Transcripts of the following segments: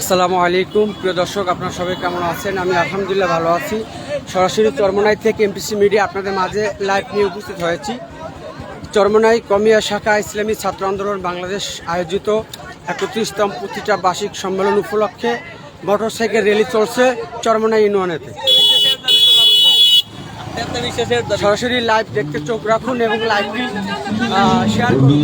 আসসালামু আলাইকুম। প্রিয় দর্শক, আপনারা সবাই কেমন আছেন? আমি আলহামদুলিল্লাহ ভালো আছি। সরাসরি চরমনাই থেকে এমপিসি মিডিয়া আপনাদের মাঝে লাইভ নিয়ে উপস্থিত হয়েছি। চরমনাই কমিয়া শাখা ইসলামী ছাত্র আন্দোলন বাংলাদেশ আয়োজিত একত্রিশতম প্রতিটা বার্ষিক সম্মেলন উপলক্ষে মোটরসাইকেল র্যালি চলছে চরমনাই ইউনিয়নেতে। সরাসরি লাইভ দেখতে চোখ রাখুন এবং লাইভটি শেয়ার করুন।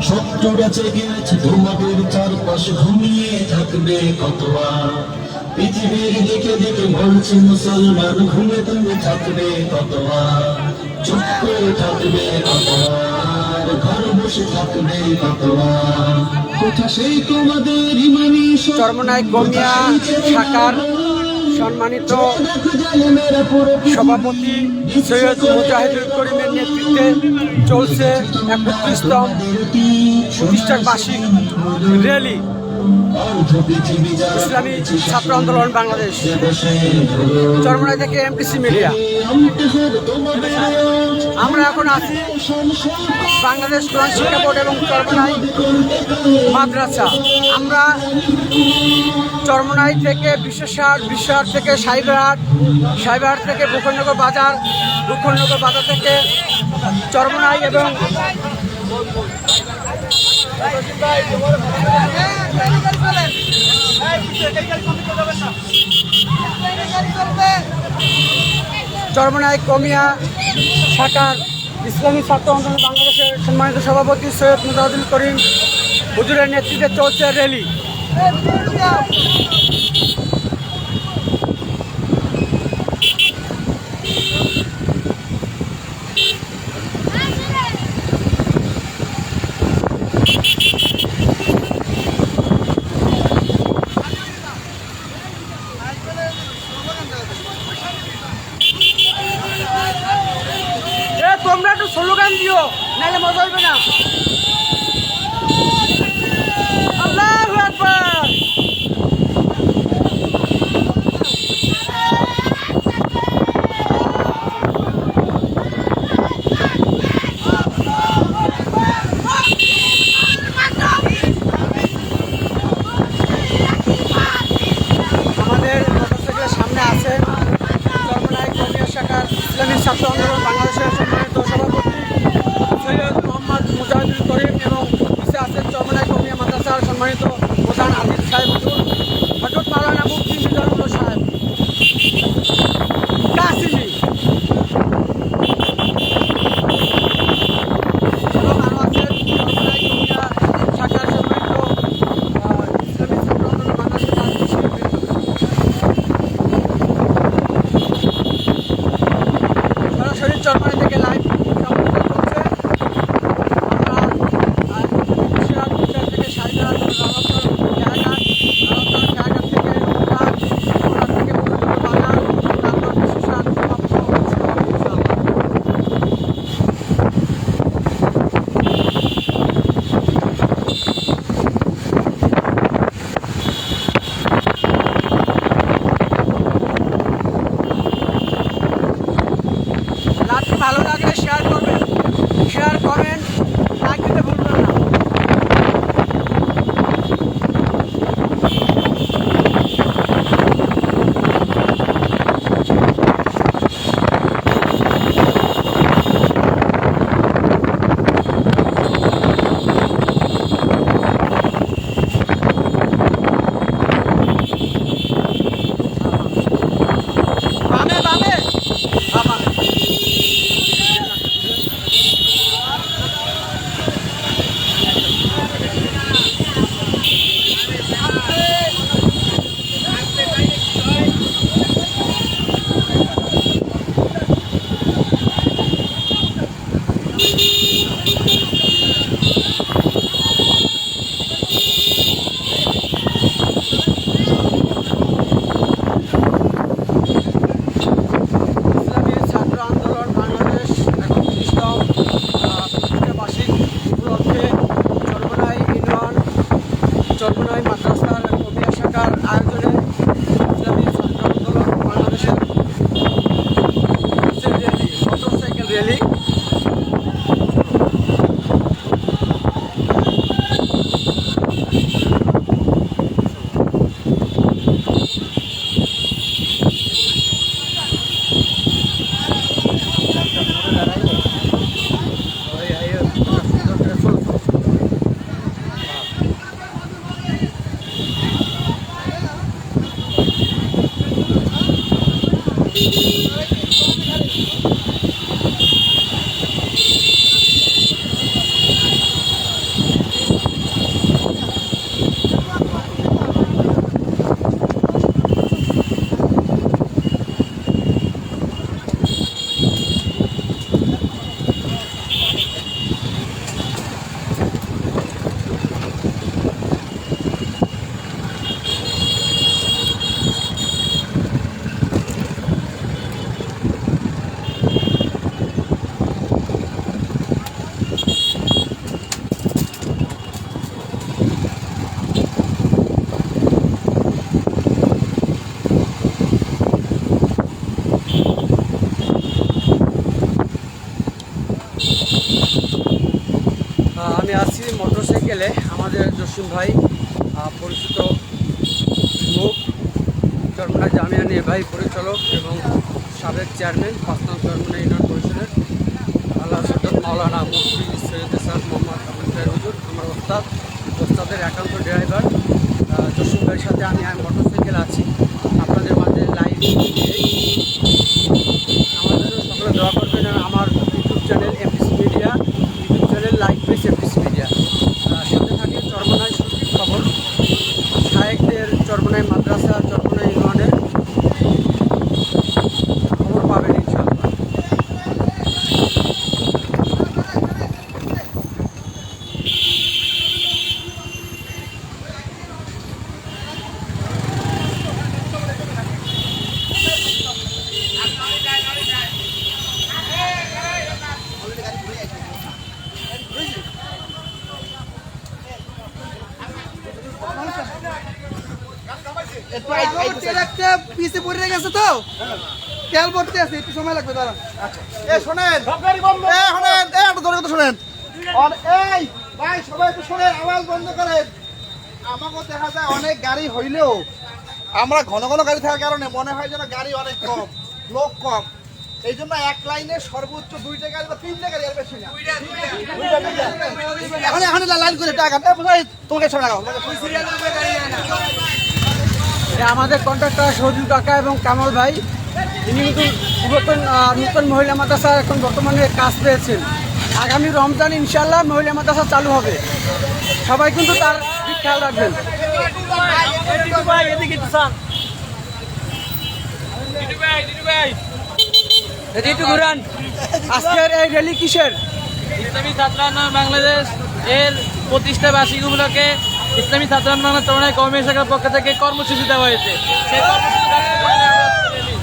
শত্রুরা জেগে আছে তোমাদের চারপাশে ঘুমিয়ে থাকবে কতবার পৃথিবীর দিকে দিকে বলছে মুসলমান ঘুমে তুমি থাকবে কতবার চুপ করে থাকবে কতবার ঘর বসে থাকবে কতবার কোথা সেই তোমাদের ইমানি চরমনাই গমিয়া শাখার সম্মানিত সভাপতি সৈয়দ মুজাহিদুল করিমের নেতৃত্বে চলছে একত্রিশতম প্রতিষ্ঠান বার্ষিক র্যালি। ইসলামী ছাত্র আন্দোলন বাংলাদেশ। চরমনাই থেকে এমপিসি মিডিয়া আমরা এখন আছি বাংলাদেশ কোরআন শিক্ষা বোর্ড এবং চরমনাই মাদ্রাসা। আমরা চরমনাই থেকে বিশ্বসার বিশ্বহাট থেকে সাইবারহাট সাইবারহাট থেকে ভূখণ্ডনগর বাজার ভূখণ্ডনগর বাজার থেকে চরমনাই এবং চরমনাই কমিয়া শাখার ইসলামী ছাত্র আন্দোলন বাংলাদেশের সম্মানিত সভাপতি সৈয়দ মুজাহুদ্দিন করিম হুজুরের নেতৃত্বে চলছে র্যালি। জসিম ভাই পরিচিত মুখ চরমনা জামিয়া নির্বাহী পরিচালক এবং সাবেক চেয়ারম্যান পাঁচ নং চরমনা ইউনিয়ন পরিষদের আল্লাহ সদর মাওলানা মুফতি সৈয়দ সাদ মোহাম্মদ আবুল খায়ের হুজুর, আমার ওস্তাদ, ওস্তাদের একান্ত ড্রাইভার জসিম ভাইয়ের সাথে আমি মোটরসাইকেল আছি। আপনাদের মাঝে লাইভ আমাদের সকলে দোয়া করবেন আর আমার YouTube channel MPC media YouTube channel like page MPC media সাথে থাকে চরমনায় সঠিক খবর শায়েকদের চরমনায় মাদ্রাসা চরমনায় ইউনিয়নের খবর পাবেন ইনশাআল্লাহ একটা পিছে পড়ে গেছে তো তেল ভর্তি আছে একটু সময় লাগবে দাঁড়া এ শোনেন এ শোনেন এ একটু ধরে কথা শোনেন এই ভাই সবাই একটু শোনেন আওয়াজ বন্ধ করেন। আমাকে দেখা যায় অনেক গাড়ি হইলেও আমরা ঘন ঘন গাড়ি থাকার কারণে মনে হয় যেন গাড়ি অনেক কম লোক কম। এই জন্য এক লাইনে সর্বোচ্চ দুইটা গাড়ি বা তিনটা গাড়ি আর বেশি না। এখন এখন লাইন করে টাকা। তোমাকে ছড়া এ আমাদের কন্ট্রাক্টর সজু কাকা এবং কামাল ভাই। তিনি কিন্তু পুরাতন নতুন মহিলা মাদ্রাসা এখন বর্তমানে কাজ পেয়েছেন। আগামী রমজান ইনশাল্লাহ মহিলা মাদ্রাসা চালু হবে। সবাই কিন্তু তার খেয়াল রাখবেন। আজকের এই র্যালি কিসের? ইসলামী ছাত্র আন্দোলন বাংলাদেশ এর প্রতিষ্ঠা বার্ষিক উপলক্ষে ইসলামী ছাত্র আন্দোলন কর্মী শাখার পক্ষ থেকে কর্মসূচি দেওয়া হয়েছে বাস্তবায়নে আমরা আজকে রেলি।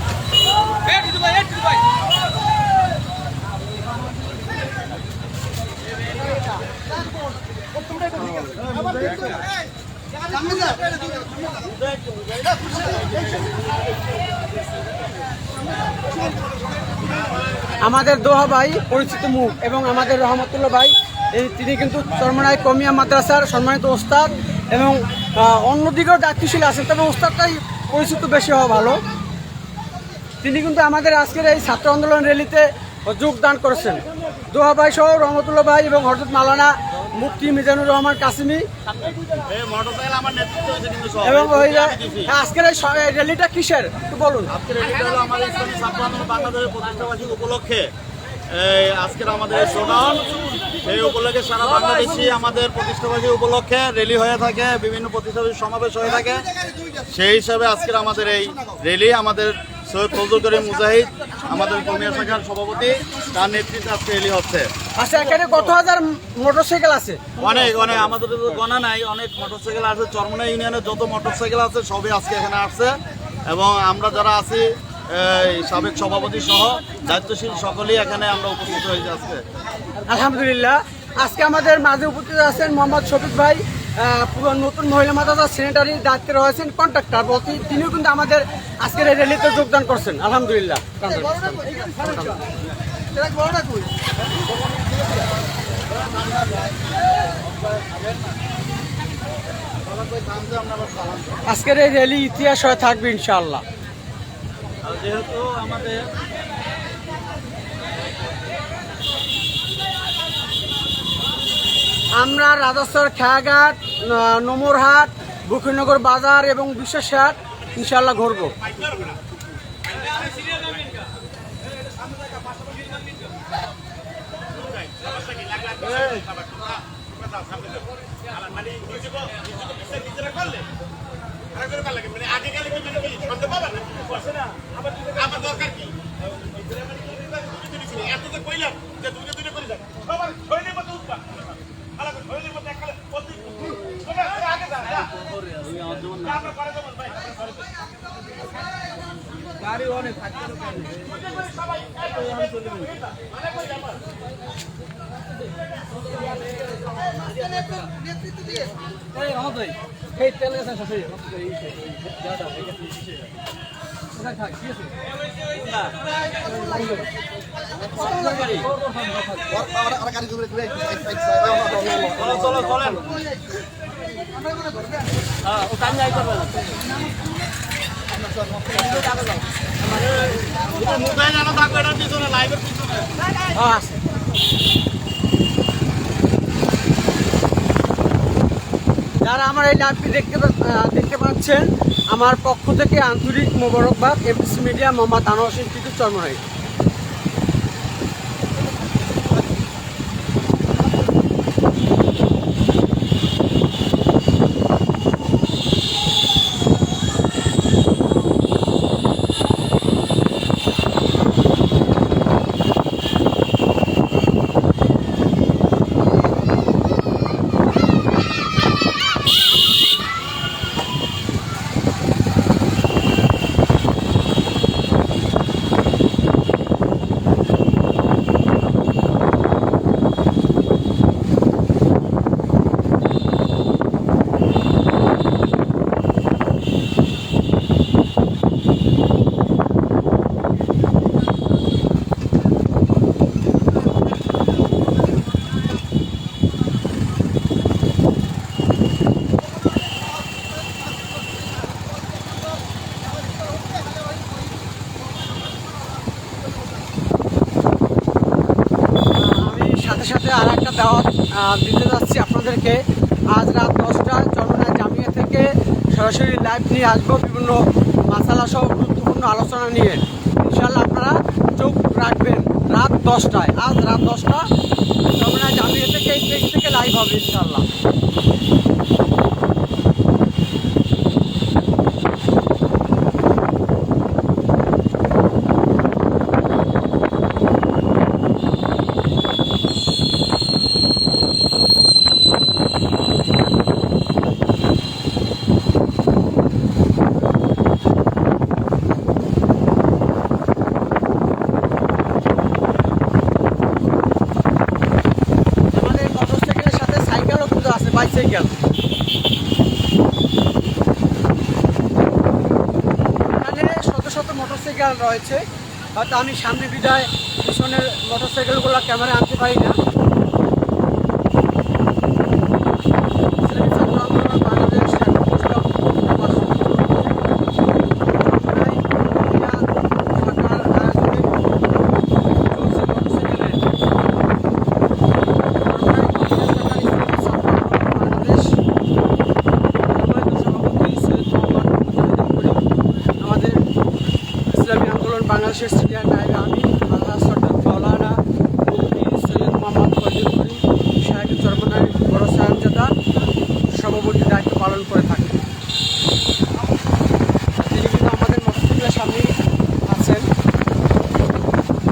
আমাদের দোহা ভাই পরিচিত মুখ এবং আমাদের রহমতুল্লাহ ভাই তিনি কিন্তু চরমনায় কমিয়া মাদ্রাসার সম্মানিত ওস্তাদ এবং অন্যদিকেও দায়িত্বশীল আছেন, তবে ওস্তাদটাই পরিচিত বেশি হওয়া ভালো। তিনি কিন্তু আমাদের আজকের এই ছাত্র আন্দোলন র্যালিতে যোগদান করেছেন। দোহা ভাই সহ রহমতুল্লাহ ভাই এবং হরজত মালানা মুফতি মিজানুর রহমান কাসিমি এবং ওই আজকের এই র্যালিটা কিসের? একটু বলুন। আজকের এটা হলো আমাদের ছাত্র আন্দোলন বাংলাদেশের প্রতিষ্ঠাবার্ষিক উপলক্ষে। আজকের আমাদের এই শোডাউন সেই উপলক্ষে সারা বাংলাদেশি আমাদের প্রতিষ্ঠাবার্ষিক উপলক্ষে র্যালি হয়ে থাকে বিভিন্ন প্রতিষ্ঠাবার্ষিক সমাবেশ হয়ে থাকে। সেই হিসাবে আজকের আমাদের এই র্যালি আমাদের সৈয়দ ফজল করিম মুজাহিদ আমাদের কমিয়া শাখার সভাপতি তার নেতৃত্বে আজকে র্যালি হচ্ছে। আচ্ছা এখানে কত হাজার মোটরসাইকেল আছে? অনেক অনেক আমাদের তো গণা নাই অনেক মোটরসাইকেল আছে চরমনা ইউনিয়নের যত মোটরসাইকেল আছে সবই আজকে এখানে আসছে। এবং আমরা যারা আছি সাবেক সভাপতি সহ দায়িত্বশীল সকলেই এখানে আমরা উপস্থিত হয়েছি আজকে। আলহামদুলিল্লাহ। আজকে আমাদের মাঝে উপস্থিত আছেন মোহাম্মদ শফিক ভাই পুরো নতুন মহিলা মাদ্রাসা সেনেটারির দায়িত্বে রয়েছেন কন্ট্রাক্টর। তিনিও কিন্তু আমাদের আজকের এই র্যালিতে যোগদান করছেন। আলহামদুলিল্লাহ। আজকের এই র্যালি ইতিহাস হয়ে থাকবে ইনশাআল্লাহ। যেহেতু আমাদের আমরা রাজস্বর খেয়াঘাট নমরহাট বকিরনগর বাজার এবং বিশ্বাসহাট ইনশাআল্লাহ ঘুরবো। আমার দরকার কি এত যে কইলাম যে করে দেবো ভাই নেতৃত্ব দিয়ে এই তেল গেছে চলো চলো চলেন যারা আমার এই লাইভটি দেখতে দেখতে পাচ্ছেন, আমার পক্ষ থেকে আন্তরিক মোবারকবাদ এমপিসি মিডিয়া, মোহাম্মদ আনোয়ার হোসেন, টিটু চর্মনাই আমি সাথে সাথে আর একটা দিতে যাচ্ছি আপনাদেরকে। আজ রাত দশটা চরমনা জামিয়া থেকে সরাসরি লাইভ নিয়ে আসব বিভিন্ন মাসালা সহ গুরুত্বপূর্ণ আলোচনা নিয়ে। ইনশাল্লাহ আপনারা চোখ রাখবেন রাত দশটায়। আজ রাত দশটা চরমনা জামিয়া থেকে এই থেকে লাইভ হবে ইনশাল্লাহ আমাদের মোটরসাইকেলের সাথে সাইকেলও কিন্তু বাইসাইকেল এখানে শত শত মোটরসাইকেল রয়েছে, হয়তো আমি সামনে বিদায় পিছনের মোটরসাইকেলগুলো ক্যামেরা আনতে পারি না ইসলামী ছাত্র আন্দোলন বাংলাদেশ ঢাকা পুস্তক ঢাকার আয়োজনে চলছে মোটরসাইকেলের আমাদের ইসলামী আন্দোলন বাংলাদেশের সিনিয়র নায়ক আমি আল্লাহ সরকার মৌলানা সৈয়দ মোহাম্মদ ফজল করিম চরমনাই বড় সাহেবজাদা সভাপতি দায়িত্ব পালন করে থাকেন তিনি কিন্তু আমাদের মসজিদের সামনেই আছেন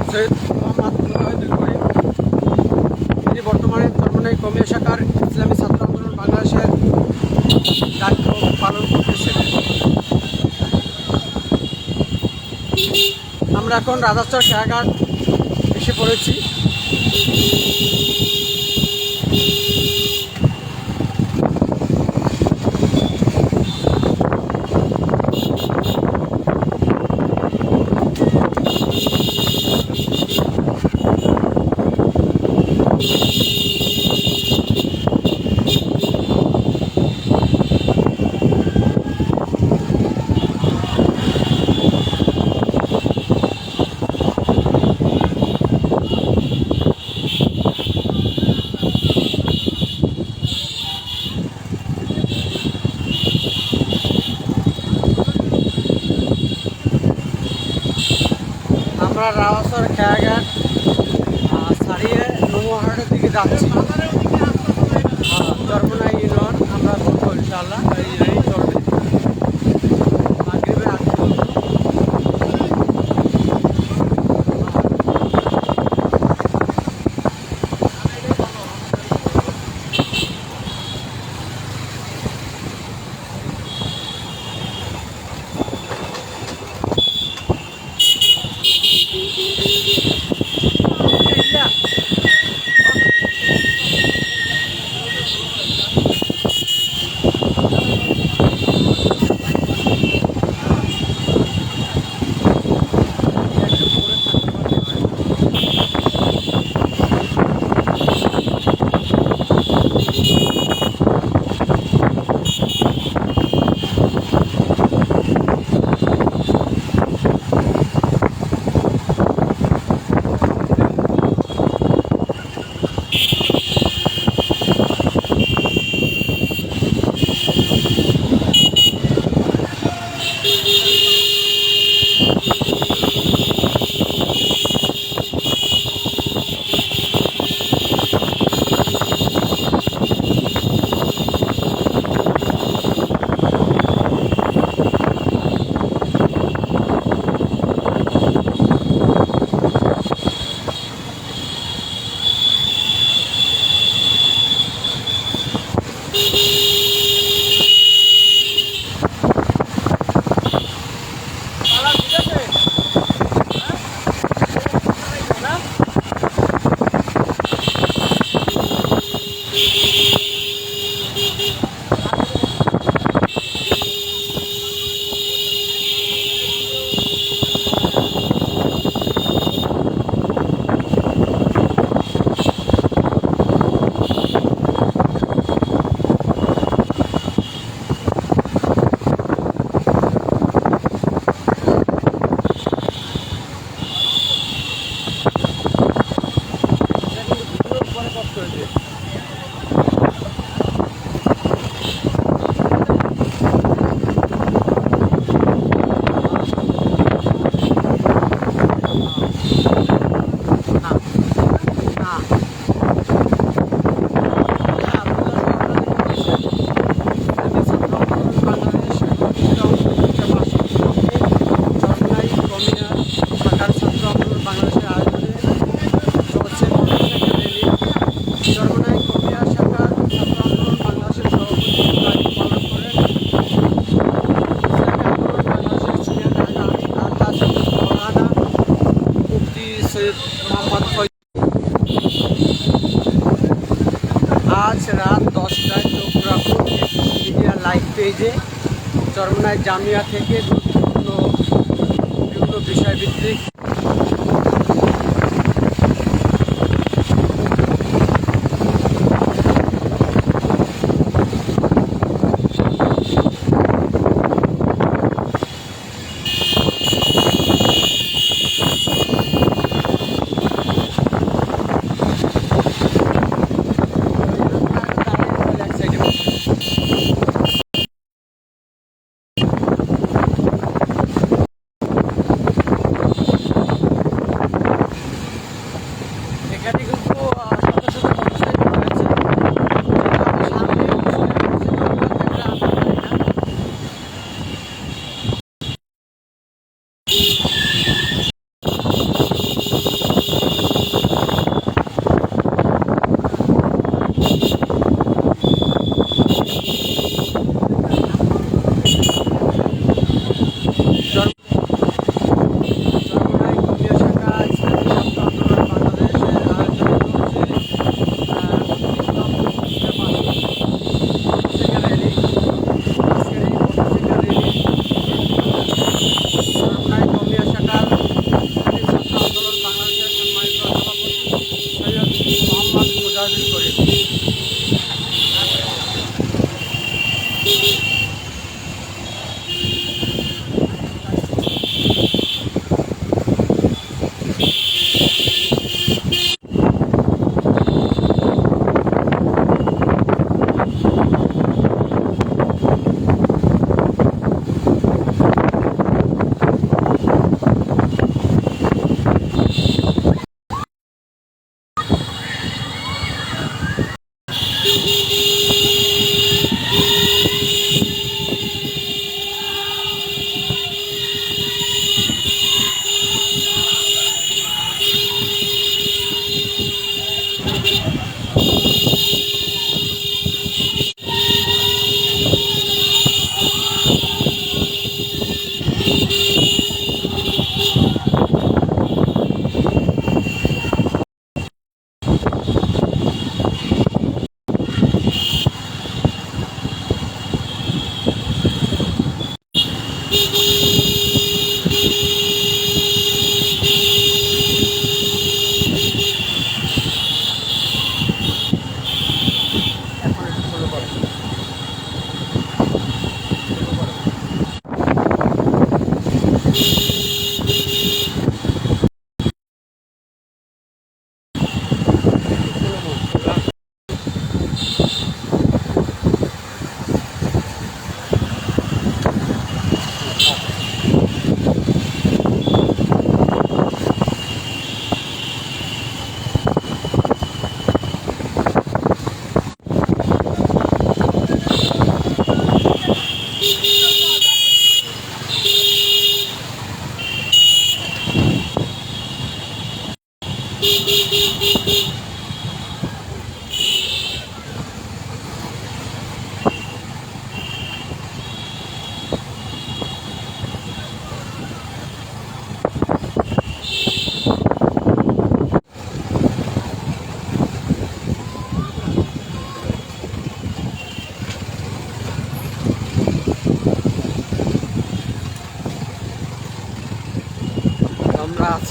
সৈয়দ মোহাম্মদ মুজাহিদুল করিম তিনি বর্তমানে চরমনাই কমিয়া শাখার ইসলামী ছাত্র আন্দোলন বাংলাদেশের দায়িত্ব পালন করতেছেন আমরা এখন রাজাচর খেয়াঘাট এসে পড়েছি। আমরা রাওয়াসর খেয়াঘাট ছাড়িয়ে নৌহাটের দিকে যাচ্ছি। জামিয়া থেকে গুরুত্বপূর্ণ বিভিন্ন বিষয়ভিত্তিক ক্যাটাগরি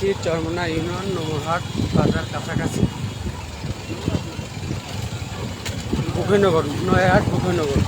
আছি চরমনা ইউনিয়ন নমরহাট বাজার কাছাকাছি। ভূপেনগর নয়াহাট ভূপেনগর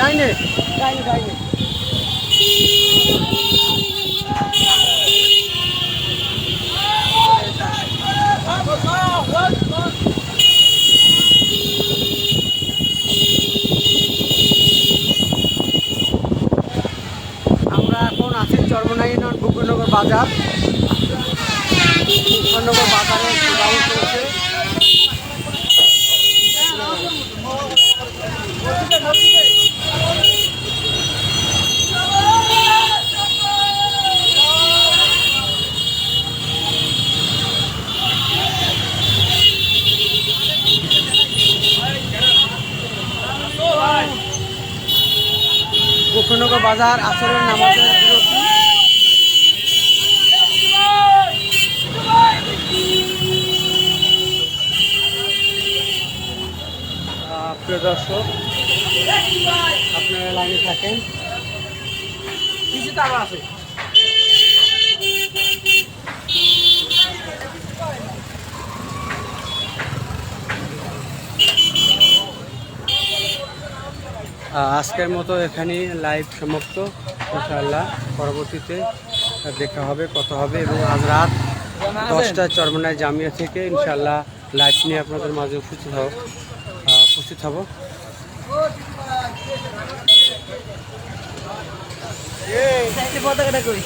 ডাইনে ডাইনে ডাইনে আমরা এখন আছি চরমনাই নন বুকুনগর বাজার। বুকুনগর বাজারে চলছে। বুকুনগর বাজার আসরের নামাজের বিরতি প্রিয় দর্শক আপনারা লাইনে থাকেন। কিছু আছে। আজকের মতো এখানে লাইভ সমাপ্ত। ইনশাআল্লাহ পরবর্তীতে দেখা হবে কত হবে এবং আজ রাত দশটায় চরমনায় জামিয়া থেকে ইনশাআল্লাহ লাইভ নিয়ে আপনাদের মাঝে উপস্থিত হব উপস্থিত হব। পতাকাটা কই